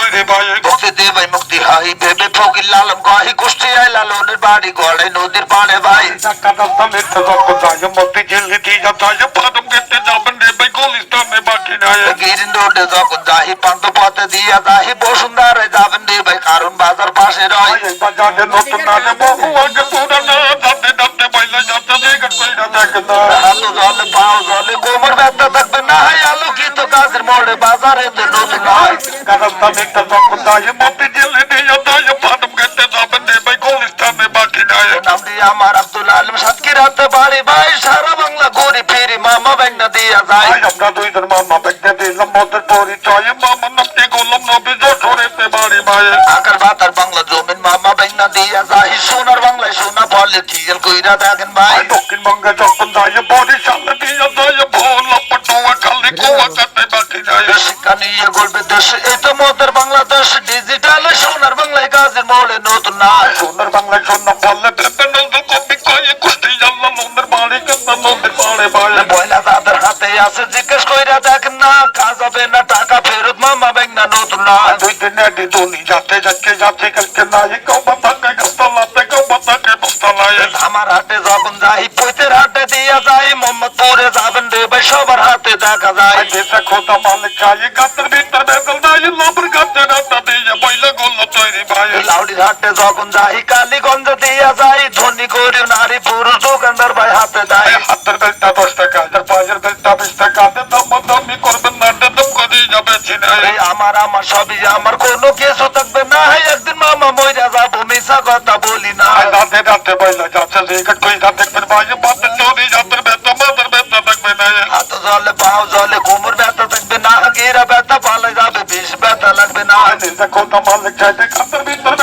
তৈরি ভাই মুক্তি দেবে মুক্তি হাই ভেবে ফকির লালন গাহি কুষ্টি আই লালনের বাড়ি গড়ে নদীর পাড়ে ভাই দাস্তা নিতে যখন যায় মতি ঝিল্লি দিয়ে যায় পাদম কেটে যাবেন রে ভাই গুলিস্তানে বাকি নাই। গিরিন রোডে যখন যাহি পান্ত পথে দিয়া যাহি বসুন্ধরায় যাবেন রে ভাই কারণ বাজার পাশে রয়। বাজারে নতুন নাচে বহু আগে পুরানো না হাত জলে পাও জলে কোমর ব্যথা থাকবে না হয় আলোকিত গাছের মোড়ে বাজারে তো নতুন হয় দাস্তা নিতে যখন যায় মতি ঝিল্লি দিয়ে যায় পাদম কেটে যাবেন রে ভাই গুলিস্তানে বাকি নাই নাম দিয়ে আমার আব্দুল আলম সাতকি রাতে বাড়ি ভাই সারা বাংলা ঘুরি ফিরি মামা ব্যাংনা নবী জমিন, মামা ব্যাংনা দিয়া যায় সোনার সোনা কইরা দেখেন ভাই দক্ষিণবঙ্গে যখন যায় বরিশালে দিয়ে যায় ভোল পটুয়া খালি কুয়া কাটে যায় শিক্ষা নিয়ে গড়বে দেশ তো মোদের বাংলাদেশ ডিজিটাল সোনার বাংলায় কাজের মোড়ে নতুন নাই সোনার বাংলায় সোনা বললে পেপে নজর কপি কয়ে কুষ্টি জানলা লোনের বাড়ি কেন্দা নদীর পাড়ে ভাই বয়লা তাদের হাতে আছে জিজ্ঞেস কইরা দেখেন না কাজ হবে না টাকা ফেরত মামা ব্যাংনা নতুন নাই দুই দিনে দুনি যাতে যাচ্ছে যাচ্ছে কালকে নাই কবা থাকে গাছতলাতে বস্তালায় আমার হাটে যখন যাই পৈতের হাটে দিয়া যাই মোহাম্মদপুরে যাবেন রে ভাই সবার হাতে দেখা যায়। দেশে খোদা মালিক খাই গাছের ভিতর বেগল নাই লাভের গাছের আটা দিয়ে বইলে গোল তৈরি ভাই। লাউডির হাটে যখন যাই কালীগঞ্জ দিয়া যাই ধনী গরিব নারী পুরুষ দোকানদার ভাই হাতে দেয়। হাতের বেলটা দশ টাকা হাজার পাঁচের বেলটা বিশ টাকা দাম দামি করবেন না যাবে এই আমার আমার সবই আমার কোনো কিছু থাকবে না। একদিন মামা মইরা যাব মিশা কথা বলি না। রাতে রাতে বইলা যাচ্ছে লেগে কই রাত দেখবেন ভাই বাদ চুরি যাদের বেতা মাদের বেতা থাকবে না। হাত জলে পাও জলে কোমর ব্যথা থাকবে না। গেরা ব্যথা পালে যাবে বিষ ব্যথা লাগবে না। নিজে খোদা মালিক চাইতে কাতের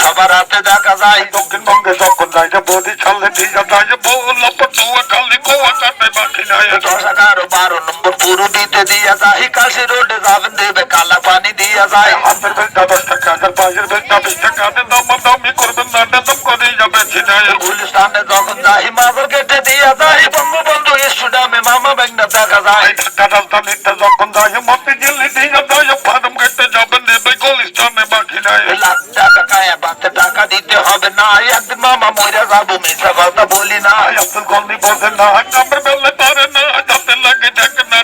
সবার হাতে দেখা যায়। দক্ষিণবঙ্গে যখন যাইতে বডি ছাড়লে দিয়ে যায় বউ লপট ধোয়া খালি কোয়া কাটে বাকি নাই এগারো বারো নম্বর পুরো দিতে দিয়া যাই কাশি রোডে যাবেন দেবে কালা পানি দিয়া যায়। হাতের বেলটা দশ টাকা হাজার পায়ের বেলটা বিশ টাকা দাম দামি করবেন না দাম করে যাবে চিনাই গুলিস্তানে যখন যাই মাজার কেটে দিয়া যাই বঙ্গবন্ধু স্টুডিয়ামে মামা ব্যাংনা দেখা যায়। ঢাকা রাজধানীতে যখন যায় মতি দিল্লি দিয়ে যায়। টাকা দিতে হবে না। একদিন মামা মইরা যাব মিশা কথা বলি না। আব্দুল গন্ডি বলছেন না কামড় বললে পারে না যাতে লাগে দেখ না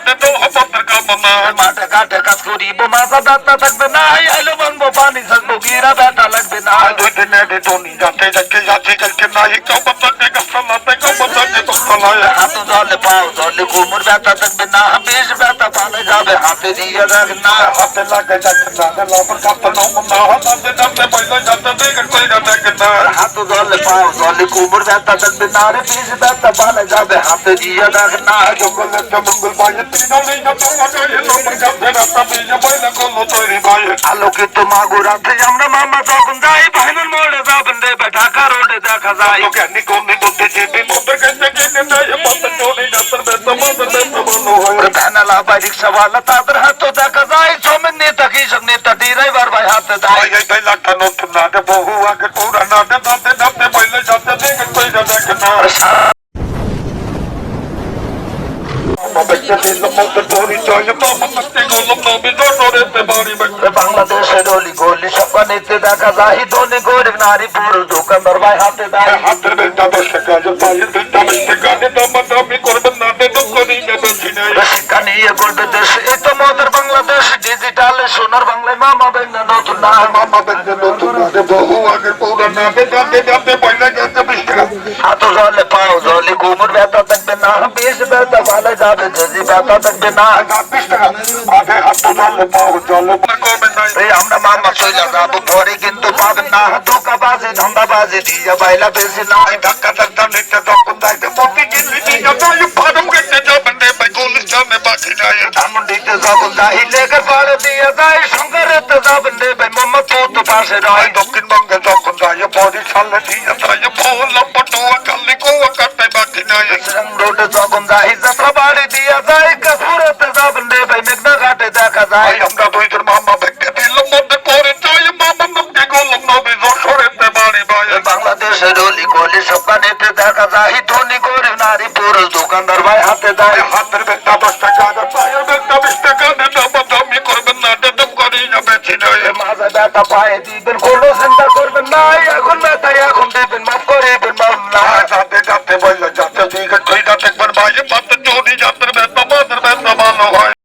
মাঠে ঘাটে কাজ করিব মাথা ব্যথা থাকবে না আইলো বানবো পানি থাকব গিরা ব্যথা লাগবে না দুই দিনে দে টনি যাতে যাকে যাচ্ছে কালকে নাই কবর থাকে গাছতলাতে কবর থাকে দোতলায় হাত জলে পাও জলে কোমর ব্যথা থাকবে না বেশ ব্যথা পালে যাবে হাতে দিয়ে দেখ না হাতে লাগে যাচ্ছে না দে লবর কাপ নম না হাতে যাতে পয়সা যাতে দেখে কইরা দেখে না হাত জলে পাও জলে কোমর ব্যথা থাকবে না রে বেশ ব্যথা পালে যাবে হাতে দিয়ে দেখ না জঙ্গলের জঙ্গল বাইরে তিনলে যত মজা লবর কাপে রাস্তা দিয়ে বইলে গলো তৈরি ভাই আলোকিত মাগো রাতে আমরা মামা যখন যাই ভাইনের মোড়ে যাবেন দেবে ঢাকা রোডে দেখা যায় জ্ঞানী কোনি বলতে চেপে মধ্যে কাছে কিনে দেয় মধ্যে চলে যাত্রা বেতা মধ্যে বেতা বলো হয় ওরে ভ্যানালা বা রিক্সাওয়ালা তাদের হাতে দেখা যায় জমির নেতা কৃষক নেতা ড্রাইভার ভাই হাতে দেয় ভাই এই লাখটা নতুন না দে বহু আগে পুরা না দে দাঁতে দাঁতে বইলে যাতে দেখে কইরা দেখে না আর সারা ব্যক্তি দিল মধ্যে পরিচয় বাবা নাচতে গলম নবী জোরেতে বাড়ি ব্যক্তি বাংলাদেশের অলি গলি সকালেতে দেখা যায় ধনী গরিব নারী পুরুষ দোকানদার ভাই হাতে দেয় হাতের বেলটা দশ টাকা যে পায়ের বেলটা বিশ টাকা দে দাম দামি করবেন না দুঃখ নিয়ে শিক্ষা নিয়ে মদের বাংলাদেশ ডিজিটাল সোনার বাংলায় মামা বেঙ্গা নতুন বহু আগে পুরা না দে দাঁতে দাঁতে বইলে গেছে বিশ টাকা হাত জলে পাও জলে কোমর ব্যথা থাকবে না বেশ ব্যথা ভালো যাবে যদি ব্যথা থাকবে না বিশ টাকা আগে হাত জলে পাও জলে করবেন না এই আমরা মামা চলে যাব পরে কিন্তু পাবেন না ধোকা বাজে ধান্দা বাজে দিয়ে বাইলা বেশি না ধাক্কা ধাক্কা নিতে যখন যাইতে মতি গেলি দিয়ে যায় ফার্ম কেটে যাবেন রে ভাই গুলিস্তানে বাকি নাই ধানমন্ডিতে যখন যাই লেখার পাড়ে দিয়ে যায় শঙ্করেতে যাবেন রে ভাই মোহাম্মদ তো পাশে রয় দক্ষিণবঙ্গে যখন যায় বরিশালে দিয়ে যায় ভোল পটুয়া কালি কোয়া কাটে বাকি নাই রোডে যখন যাই যাত্রা বাড়ি দিয়া যায় কাপুরতে যাবেন রে ভাই মেঘনা ঘাটে দেখা ভাই যায় আমরা দুইজন মামা ব্যক্তি দিলাম মধ্যে বাংলাদেশের অলি গলি সকানেতে দেখা যায়, ধনী গরিব নারী পুরুষ। দোকানদার ভাই হাতে দেয় হাতের বেগটা দশ টাকা আর পায়ের বেগটা বিশ টাকা দামি করবেন না দেদম করি, যাবে ছিনাই মাঝে ব্যথা। পায়ে দিবেন, কোনো চিন্তা করবেন না। এখন ব্যথা এখন দিবেন, মাফ করিবেন মামলা যাতে যাতে বলল, যাতে তুই তুই যাতে